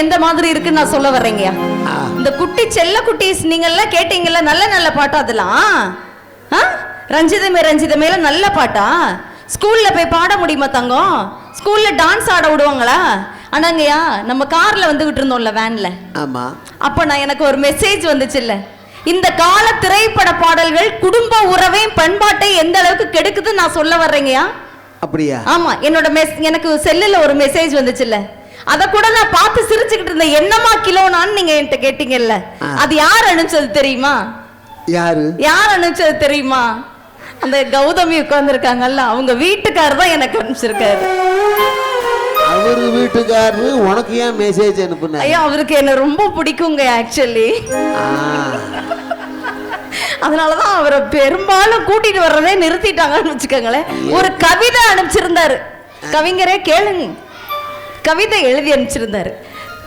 எந்த மாதிரி இருக்குன்னு நான் சொல்ல வர்றேங்கய்யா ஆ. இந்த குட்டி செல்ல குட்டீஸ் நீங்கள்ல கேட்டீங்கல்ல நல்ல நல்ல பாட்டா அதெல்லாம்? ரஞ்சிதமே ரஞ்சிதமேல நல்ல பாட்டா? ஸ்கூல்ல போய் பாட முடியுமா தங்கம்? ஸ்கூல்ல டான்ஸ் ஆட விடுவாங்களா? ஆனாங்கய்யா நம்ம கார்ல வந்துகிட்டு இருந்தோம்ல வேன்ல. ஆமா. அப்ப நான் எனக்கு ஒரு மெசேஜ் வந்துச்சுல்ல. இந்த கால திரைப்பட பாடல்கள் குடும்ப உறவையும் பண்பாட்டை எந்த அளவுக்கு கெடுக்குது நான் சொல்ல வர்றேங்கய்யா. அப்படியா? ஆமா என்னோட மெஸ் எனக்கு செல்லுல ஒரு மெசேஜ் வந்துச்சுல்ல. அத கூட நான் பார்த்து சிரிச்சுக்கிட்டு இருந்தேன். என்னமா கிலோனான்னு நீங்க என்கிட்ட கேட்டீங்கல்ல. அது யார் அனுப்பிச்சது தெரியுமா? யாரு? யார் அனுப்பிச்சது தெரியுமா? அந்த கௌதமி உட்கார்ந்துருக்காங்கல்ல அவங்க வீட்டுக்காரர் தான் எனக்கு அனுப்பிச்சிருக்காரு. அவரு வீட்டுக்காரரு உனக்கு ஏன் மெசேஜ் அனுப்புன ஐயா அவருக்கு என்ன ரொம்ப பிடிக்குங்க ஆக்சுவலி அதனாலதான் அவரை பெரும்பாலும் கூட்டிட்டு வர்றதே நிறுத்திட்டாங்கன்னு வச்சுக்கோங்களேன். ஒரு கவிதை அனுப்பிச்சிருந்தாரு. கவிஞரே கேளுங்க. கவிதை எழுதி அனுப்பிச்சிருந்தாரு.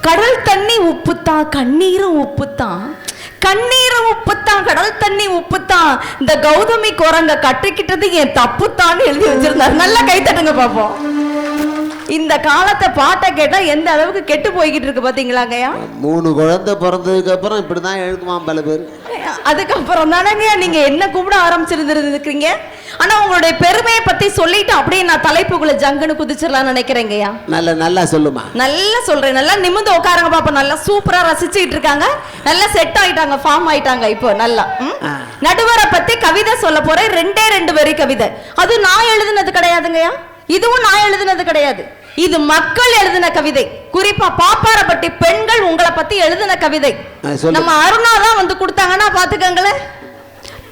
கடல் தண்ணி உப்புத்தான் கண்ணீரும் உப்புத்தான் கண்ணீரும் உப்புத்தான் கடல் தண்ணி உப்புத்தான் இந்த கௌதமி குரங்க கட்டிக்கிட்டது என் தப்புத்தான்னு எழுதி வச்சிருந்தாரு. நல்லா கை தட்டுங்க பாப்போம். இந்த காலத்தை பாட்டை கேட்டா எந்த அளவுக்கு கெட்டு போய்கிட்டு இருக்கு பாத்தீங்களாங்கய்யா மூணு குழந்தை பிறந்ததுக்கு அப்புறம் இப்படிதான் எழுதுவான் பல பேர். அதுக்கப்புறம் தானங்க நீங்க என்ன கூப்பிட ஆரம்பிச்சிருந்துருக்கீங்க ஆனா உங்களுடைய பெருமையை பத்தி சொல்லிட்டு அப்படியே நான் தலைப்புக்குள்ள ஜங்குன்னு குதிச்சிடலாம்னு நினைக்கிறேங்கய்யா நல்ல நல்லா சொல்லுமா? நல்லா சொல்றேன். நல்லா நிமிந்து உட்காருங்க பாப்பா. நல்லா சூப்பரா ரசிச்சுட்டு இருக்காங்க. நல்லா செட் ஆயிட்டாங்க ஃபார்ம் ஆயிட்டாங்க இப்போ நல்லா. நடுவரை பத்தி கவிதை சொல்ல போறேன். ரெண்டே ரெண்டு வரி கவிதை. அது நான் எழுதுனது கிடையாதுங்கய்யா இதுவும் நான் எழுதுனது கிடையாது. இது மக்கள் எழுதின கவிதை. குறிப்பா பாப்பாரப்பட்டி பெண்கள் உங்களை பத்தி எழுதின கவிதை. நம்ம அருணா தான் வந்து கொடுத்தாங்கன்னா பாத்துக்கங்களேன்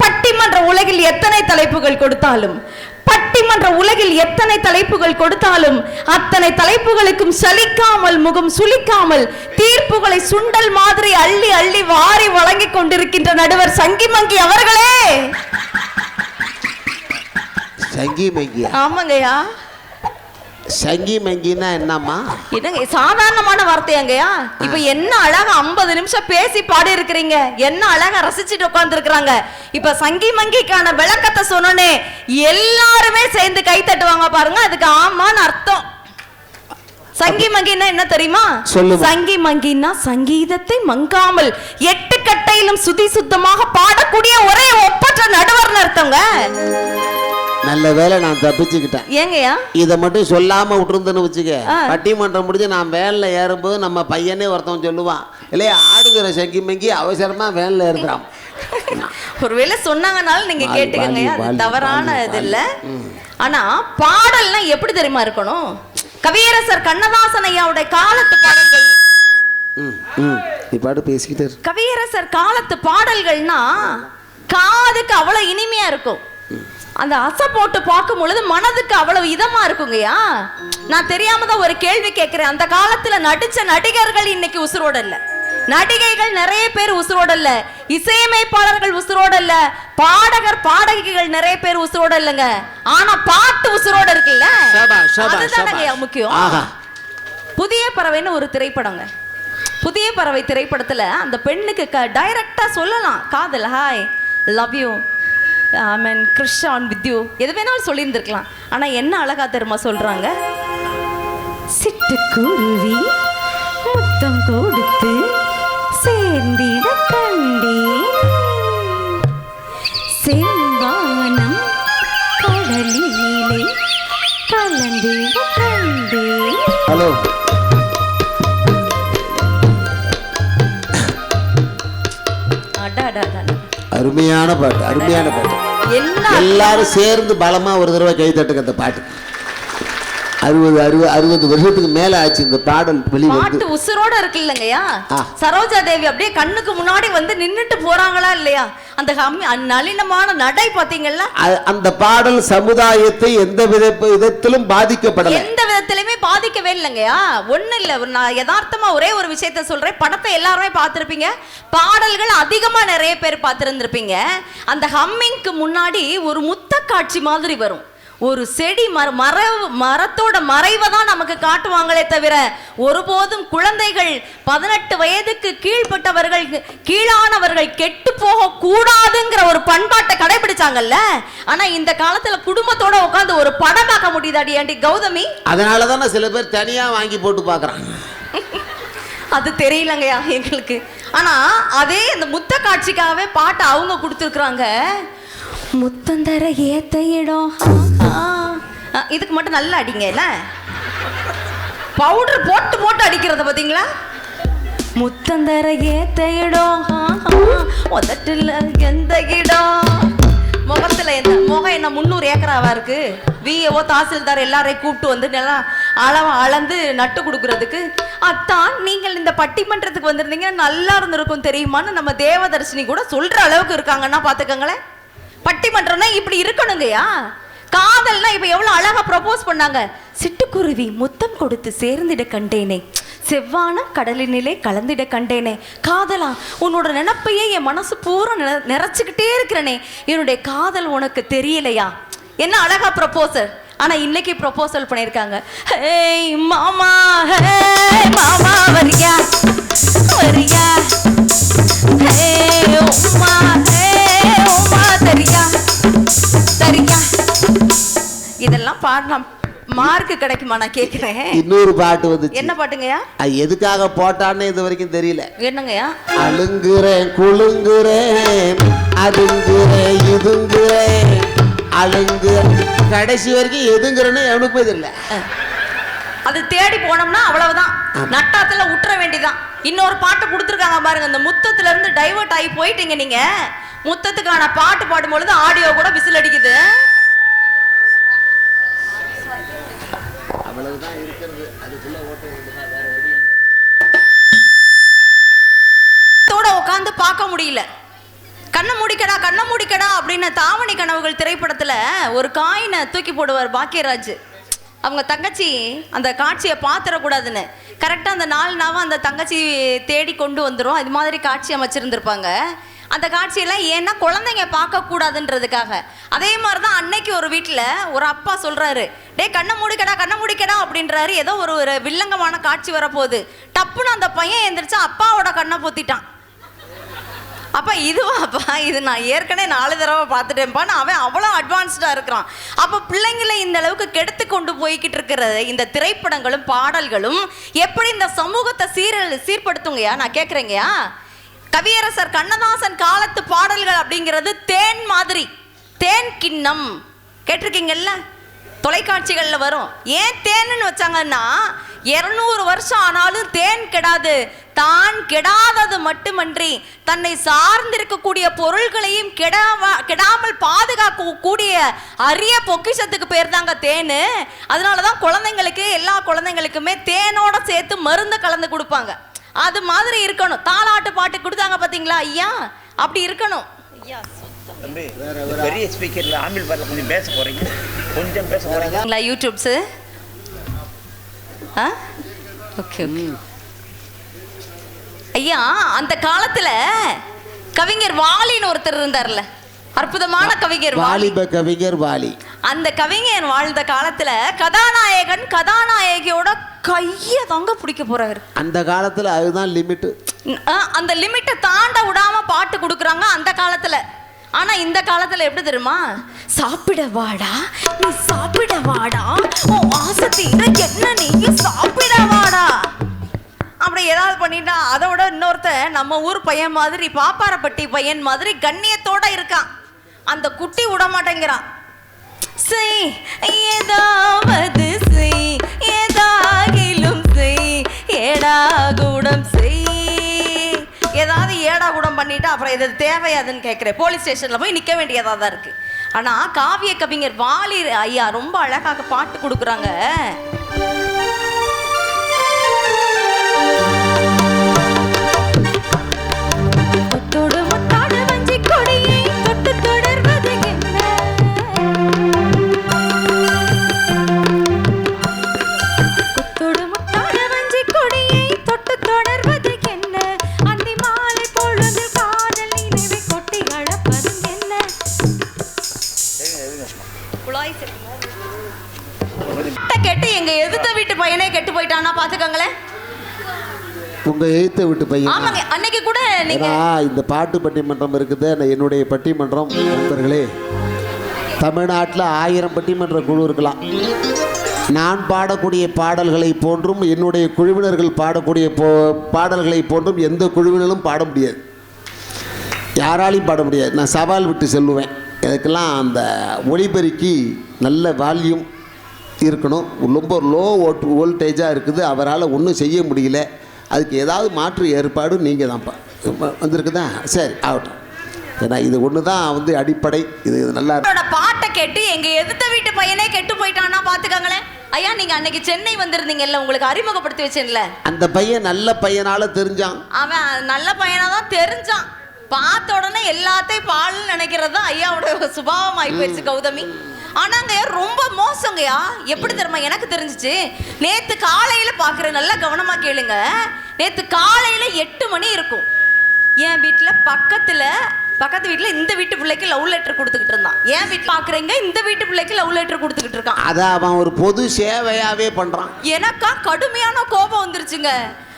பட்டிமன்ற உலகில் எத்தனை தலைப்புகள் கொடுத்தாலும் பட்டிமன்ற உலகில் எத்தனை தலைப்புகள் கொடுத்தாலும் அத்தனை தலைப்புகளுக்கும் சலிக்காமல் முகம் சுளிக்காமல் தீர்ப்புகளை சுண்டல் மாதிரி அள்ளி அள்ளி வாரி வழங்கிக் கொண்டிருக்கின்ற நடுவர் சங்கி மங்கி அவர்களே! சங்கி மங்கியா? ஆமாங்கய்யா. சங்கி மங்கின்னா என்னம்மா? என்னங்க சாதாரணமான வார்த்தையாங்கய்யா. இப்ப என்ன அழகா ஐம்பது நிமிஷம் பேசி பாடி இருக்கிறீங்க என்ன அழகா ரசிச்சுட்டு உட்கார்ந்து இருக்கிறாங்க இப்ப சங்கி மங்கிக்கான விளக்கத்தை சொன்னோனே எல்லாருமே சேர்ந்து கை தட்டுவாங்க பாருங்க அதுக்கு ஆமான்னு அர்த்தம். சங்கி மங்கின்னா என்ன தெரியுமா. சங்கி மங்கின்னா சங்கீதத்தை மங்காமல் எட்டு கட்டையிலும் சுதி சுத்தமாக பாடக்கூடிய ஒரே ஒப்பற்ற நடுவர்னு அர்த்தங்க. நல்ல வேலை நான் தப்பிச்சுக்கிட்டேன். ஏங்கய்யா? இதை மட்டும் சொல்லாம விட்டுருந்தேன்னு வச்சுக்க. பட்டிமன்றம் முடிஞ்சு நான் வேன்ல ஏறும்போது நம்ம பையனே ஒருத்தன் சொல்லுவான். இல்லையா ஆடுகிற சங்கி மங்கி அவசரமா வேன்ல ஏறுறான். ஒருவேளை சொன்னாங்கனாலும் நீங்க வாலி, கேட்டுக்கங்கய்யா வாலி, அது வாலி, தவறான இது இல்ல. ம். ஆனா பாடல்னா எப்படி தெரியுமா இருக்கணும்? கவியரசர் கண்ணதாசன் ஐயாவுடைய காலத்து பாடல்கள். நீ பாட்டு பேசிக்கிட்டே. கவியரசர் காலத்து பாடல்கள்னா காதுக்கு அவ்வளவு இனிமையா இருக்கும். அந்த அசை போட்டு பார்க்கும் பொழுது மனதுக்கு அவ்வளவு இதமா இருக்குங்கய்யா நான் தெரியாம தான் ஒரு கேள்வி கேட்கிறேன். அந்த காலத்துல நடிச்ச நடிகர்கள் இன்னைக்கு உசுரோட இல்ல. நடிகைகள் நிறைய பேர் உசுரோட இல்ல. இசையமைப்பாளர்கள் உசுரோட இல்ல. பாடகர் பாடகிகள் நிறைய பேர் உசுரோட இல்லைங்க. ஆனா பாட்டு உசுரோட இருக்குல்ல சபாஷ். முக்கியம். புதிய பறவைன்னு ஒரு திரைப்படங்க. புதிய பறவை திரைப்படத்துல அந்த பெண்ணுக்கு டைரக்டா சொல்லலாம். காதல் hi love you I mean crush on with you. எது வேணாலும் சொல்லியிருந்திருக்கலாம். ஆனால் என்ன அழகா தருமா சொல்கிறாங்க சிட்டுக்குருவி முத்தம் கொடுத்து சேர்ந்திட கண்டே செம்பானம் கடலிலே கலந்திட கண்டே ஹலோ அருமையான பாட்டு அருமையான பாட்டு. எல்லாரும் சேர்ந்து பலமா ஒரு தடவை கை தட்டுங்க அந்த பாட்டு. அறுபது அறுபது அறுபது வருஷத்துக்கு மேல ஆச்சு இந்த பாடல் வெளிவந்து. உசுரோட இருக்கு இல்லைங்கய்யா. சரோஜா தேவி அப்படியே கண்ணுக்கு முன்னாடி வந்து நின்னுட்டு போறாங்களா இல்லையா? அந்த நளினமான நடை பாத்தீங்கல்ல அந்த பாடல் சமுதாயத்தை எந்த வித விதத்திலும் பாதிக்கப்படல. எந்த விதத்திலுமே பாதிக்கவே இல்லைங்கய்யா. ஒண்ணு இல்ல. நான் யதார்த்தமா ஒரே ஒரு விஷயத்த சொல்றேன். படத்தை எல்லாருமே பார்த்திருப்பீங்க. பாடல்கள் அதிகமா நிறைய பேர் பார்த்திருந்திருப்பீங்க. அந்த ஹம்மிங்க்கு முன்னாடி ஒரு முத்த காட்சி மாதிரி வரும். ஒரு செடி மர மர மரத்தோட மறைவை தான் நமக்கு காட்டுவாங்களே தவிர ஒருபோதும் குழந்தைகள் பதினெட்டு வயதுக்கு கீழ்ப்பட்டவர்கள் கீழானவர்கள் கெட்டு போக கூடாதுங்கிற ஒரு பண்பாட்டை கடைபிடிச்சாங்கல்ல? ஆனா இந்த காலத்துல குடும்பத்தோட உட்காந்து ஒரு படம் பார்க்க முடியுதாடி ஆண்டி கௌதமி? அதனால தானே சில பேர் தனியா வாங்கி போட்டு பார்க்கறாங்க. அது தெரியலங்கய்யா எங்களுக்கு. ஆனா அதே இந்த முத்த காட்சிக்காகவே பாட்டு அவங்க கொடுத்துருக்குறாங்க. முத்தந்தர ஏத்த இடம். இதுக்கு மட்டும் நல்லா அடிங்க என்ன? பவுடர் போட்டு போட்டு அடிக்கிறத பாத்தீங்களா? முத்தந்தர ஏத்த இடம். உதட்டுல எந்த இடம் முகத்துல என்ன முகம் என்ன முந்நூறு ஏக்கராவா இருக்கு? விஏஓ தாசில்தார் எல்லாரையும் கூப்பிட்டு வந்து நல்லா அளவா அளந்து நட்டு கொடுக்கறதுக்கு. அத்தான் நீங்கள் இந்த பட்டிமன்றத்துக்கு வந்திருந்தீங்க நல்லா இருந்திருக்கும் தெரியுமான்னு நம்ம தேவதர்ஷினி கூட சொல்ற அளவுக்கு இருக்காங்கன்னா பாத்துக்கங்களேன். பட்டிமன்றம்னா இப்படி இருக்கணுங்கய்யா? காதல்னா இப்ப எவ்வளவு அழகா ப்ரொபோஸ் பண்ணாங்க. சிட்டுக்குருவி முத்தம் கொடுத்து சேர்ந்திட கண்டேனே. செவ்வானம் கடலினிலே கலந்திட கண்டேனே. காதலா உன்னோட நினப்பையே என் மனசு பூரா நிற- நிறைச்சுக்கிட்டே இருக்கிறனே. என்னுடைய காதல் உனக்கு தெரியலையா? என்ன அழகா ப்ரொபோசல் ஆனா இன்னைக்கு ப்ரொபோசல் பண்ணியிருக்காங்க. ஹேய் மாமா ஹே மாமா வரியா? வரியா? பாடலாம். மார்க் கிடைக்குமா? நான் கேக்குறேன். இன்னொரு பாட்டு வந்துச்சு. என்ன பாட்டுங்கய்யா? அது எதுக்காக போட்டான்னு இது வரைக்கும் தெரியல. என்னங்கய்யா? அழுங்குறேன் குலுங்குறேன் அதுங்குறேன் இதுங்குறேன் அழுங்கு கடைசி வரைக்கும் எதுங்குறேன்னு எவனுக்குமே தெரியல. அது தேடி போனோம்னா அவ்வளவுதான். நட்டாத்துல உற்ற வேண்டியதான் இன்னொரு பாட்டு கொடுத்துருக்காங்க பாருங்க. இந்த முத்தத்துல இருந்து டைவர்ட் ஆகி போயிட்டீங்க நீங்க. முத்தத்துக்கான பாட்டு பாடும் பொழுது ஆடியோ கூட விசில் அடிக்குது. தோட உட்காந்து பார்க்க முடியல. கண்ணை முடிக்கடா கண்ணை மூடிக்கடா அப்படின்னு தாவணி கனவுகள் திரைப்படத்தில் ஒரு காயினை தூக்கி போடுவார் பாக்கியராஜ். அவங்க தங்கச்சி அந்த காட்சியை பார்த்துடக்கூடாதுன்னு கரெக்டாக அந்த நாலு நாவும் அந்த தங்கச்சி தேடி கொண்டு வந்துடும் அது மாதிரி காட்சி அமைச்சிருந்திருப்பாங்க. அந்த காட்சியெல்லாம் ஏன்னா குழந்தைங்க பார்க்கக்கூடாதுன்றதுக்காக அதே மாதிரி தான் அன்னைக்கு ஒரு வீட்டில் ஒரு அப்பா சொல்கிறாரு டேய் கண்ணை மூடிக்கடா கண்ணை மூடிக்கடா அப்படின்றாரு. ஏதோ ஒரு ஒரு வில்லங்கமான காட்சி வரப்போகுது. டப்புன்னு அந்த பையன் எந்திரிச்சு அப்பாவோட கண்ணை பொத்திட்டான். இதுவா இதுவாப்பா இது நான் ஏற்கனவே நாலு தடவை பார்த்துட்டேன்ப்பான்னு அவன் அவ்வளோ அட்வான்ஸ்டாக இருக்கிறான். அப்போ பிள்ளைங்களை இந்த அளவுக்கு கெடுத்து கொண்டு போய்கிட்டு இருக்கிற இந்த திரைப்படங்களும் பாடல்களும் எப்படி இந்த சமூகத்தை சீர சீர்படுத்துங்கய்யா? நான் கேட்குறேங்கயா கவியரசர் கண்ணதாசன் காலத்து பாடல்கள் அப்படிங்கிறது தேன் மாதிரி தேன் கிண்ணம். கேட்டிருக்கீங்கல்ல? தொலைக்காட்சிகளில் வரும். ஏன் தேன்னு வச்சாங்கன்னா இருநூறு வருஷம் ஆனாலும் தேன் கெடாது. தான் கெடாதது மட்டுமன்றி தன்னை சார்ந்திருக்கக்கூடிய பொருள்களையும் கெடாம கெடாமல் பாதுகாக்கக்கூடிய அரிய பொக்கிஷத்துக்கு பேர் தாங்க தேன். அதனால தான் குழந்தைங்களுக்கு எல்லா குழந்தைங்களுக்குமே தேனோட சேர்த்து மருந்து கலந்து கொடுப்பாங்க. அது மாதிரி இருக்கணும். தாலாட்டு பாட்டு கொடுத்தாங்க பார்த்தீங்களா ஐயா அப்படி இருக்கணும். ஐயா தம்பி பெரிய ஸ்பீக்கர்ல ஆம்பிள் பாட்டில் கொஞ்சம் பேச போறீங்க. கொஞ்சம் பேச போறீங்க. ங்களா யூடியூப்ஸு ஆ? ஓகே ஓகே ஐயா அந்த காலத்துல கவிஞர் வாலின்னு ஒருத்தர் இருந்தார்ல. அற்புதமான கவிஞர் வாலி. வாலிப கவிஞர் வாலி. அந்த கவிஞர் வாழ்ந்த காலத்துல கதாநாயகன் கதாநாயகியோட கைய தாங்க பிடிக்க போறாரு. அந்த காலத்துல அதுதான் லிமிட்டு. ஆ, அந்த லிமிட்டை தாண்ட விடாம பாட்டு கொடுக்குறாங்க அந்த காலத்துல. ஆனா இந்த காலத்துல எப்படி தெரியுமா? சாப்பிட வாடா நீ சாப்பிட வாடா உன் ஆசை தீர என்ன நீ சாப்பிட வாடா. அப்படி ஏதாவது பண்ணிட்டா அதை விட இன்னொருத்தன் நம்ம ஊர் பையன் மாதிரி பாப்பாரப்பட்டி பையன் மாதிரி கண்ணியத்தோட இருக்கான். அந்த குட்டி விட மாட்டேங்கிறான் ஏதாவது செய் ஏதாகிலும் செய் ஏடாகூடம் செய். ஏதாவது ஏடா கூடம் பண்ணிட்டு அப்புறம் இது தேவையாதுன்னு கேட்குறேன். போலீஸ் ஸ்டேஷனில் போய் நிற்க வேண்டியதாக தான் இருக்கு. ஆனால் காவிய கவிஞர் வாலி ஐயா ரொம்ப அழகாக பாட்டு கொடுக்குறாங்க. குழாய் கெட்டு எங்க எதிர்த்த வீட்டு பையனே கெட்டு போயிட்டான்னா பாத்துக்கோங்களேன். உங்க எழுத்த விட்டு பையன்? ஆமாங்க அன்னைக்கு கூட நீங்க இந்த பாட்டு பட்டிமன்றம் இருக்குது என்னுடைய பட்டிமன்றம் நண்பர்களே. தமிழ்நாட்டில் ஆயிரம் பட்டிமன்ற குழு இருக்கலாம். நான் பாடக்கூடிய பாடல்களை போன்றும் என்னுடைய குழுவினர்கள் பாடக்கூடிய போ பாடல்களை போன்றும் எந்த குழுவினரும் பாட முடியாது. யாராலையும் பாட முடியாது. நான் சவால் விட்டு செல்லுவேன். இதுக்கெல்லாம் அந்த ஒளிபெருக்கி நல்ல வால்யூம் இருக்கணும். ரொம்ப லோ ஓட் வோல்டேஜாக இருக்குது. அவரால் ஒன்றும் செய்ய முடியல. அதுக்கு ஏதாவது மாற்று ஏற்பாடு நீங்கள் தான்ப்பா வந்திருக்குதா? சரி ஆகட்டும். ஏன்னா இது ஒன்று தான் வந்து அடிப்படை. இது நல்லா பாட்டை கேட்டு எங்க எதிர்த்த வீட்டு பையனே கெட்டு போயிட்டான்னா பாத்துக்கங்களேன். ஐயா நீங்க அன்னைக்கு சென்னை வந்திருந்தீங்கல்ல உங்களுக்கு அறிமுகப்படுத்தி வச்சேன்ல. அந்த பையன் நல்ல பையனால தெரிஞ்சான். அவன் நல்ல பையனா தான் தெரிஞ்சான். பார்த்த உடனே எல்லாத்தையும் பால்னு நினைக்கிறது தான் ஐயாவோட சுபாவம் ஆகி போயிடுச்சு கௌதமி. ஆனாங்க ரொம்ப மோசங்கய்யா எப்படி தெரியுமா? எனக்கு தெரிஞ்சுச்சு. நேத்து காலையில பாக்குறேன் நல்லா கவனமா கேளுங்க. நேத்து காலையில எட்டு மணி இருக்கும். என் வீட்டுல பக்கத்துல பக்கத்து வீட்டுல இந்த வீட்டு பிள்ளைக்கு லவ் லெட்டர் கொடுத்துக்கிட்டு இருந்தான். என் வீட்டு பாக்குறீங்க இந்த வீட்டு பிள்ளைக்கு லவ் லெட்டர் கொடுத்துக்கிட்டு இருக்கான். அதை அவன் ஒரு பொது சேவையாகவே பண்ணுறான் எனக்கா கடுமையான கோபம் வந்துருச்சுங்க.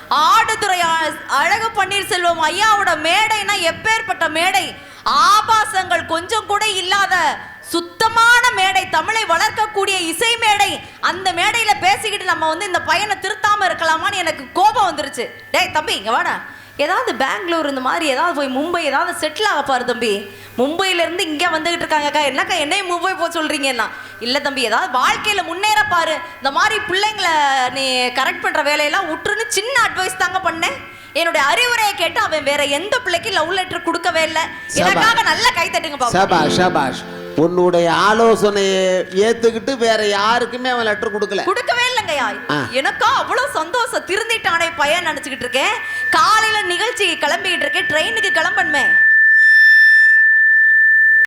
ஆடுதுறை அ- அழகு பன்னீர்செல்வம் ஐயாவோட மேடைனா எப்பேற்பட்ட மேடை? ஆபாசங்கள் கொஞ்சம் கூட இல்லாத சுத்தமான மேடை தமிழை வளர்க்கக்கூடிய இசை மேடை. அந்த மேடையில பேசிக்கிட்டு நம்ம வந்து இந்த பையனை திருத்தாம இருக்கலாமான்னு எனக்கு கோபம் வந்துருச்சு. டேய் தம்பி இங்க வாடா. ஏதாவது பெங்களூர் இந்த மாதிரி ஏதாவது போய் மும்பை ஏதாவது செட்டில் ஆக பாரு தம்பி. மும்பையில இருந்து இங்கே வந்துகிட்டு இருக்காங்கக்கா. என்னக்கா என்னையும் மும்பை போக சொல்றீங்கன்னா? இல்லை தம்பி ஏதாவது வாழ்க்கையில முன்னேற பாரு. இந்த மாதிரி பிள்ளைங்களை நீ கரெக்ட் பண்ற வேலையெல்லாம் விட்டுருன்னு சின்ன அட்வைஸ் தாங்க பண்ணேன். என்னுடைய அறிவுரையை கேட்டு அவன் வேற எந்த பிள்ளைக்கு லவ் லெட்டர் கொடுக்கவே இல்லை. எனக்காக நல்ல கை தட்டுங்க பாப்பா. உன்னுடைய ஆலோசனையை ஏற்றுக்கிட்டு வேற யாருக்குமே அவன் லெட்டர் கொடுக்கல. கொடுக்கவே இல்லைங்கய்யா. எனக்கா அவ்வளவு சந்தோஷம். திருந்திட்டானே பையன் நினைச்சுக்கிட்டு இருக்கேன். காலையில நிகழ்ச்சிக்கு கிளம்பிக்கிட்டு இருக்கேன். ட்ரெயினுக்கு கிளம்பணுமே.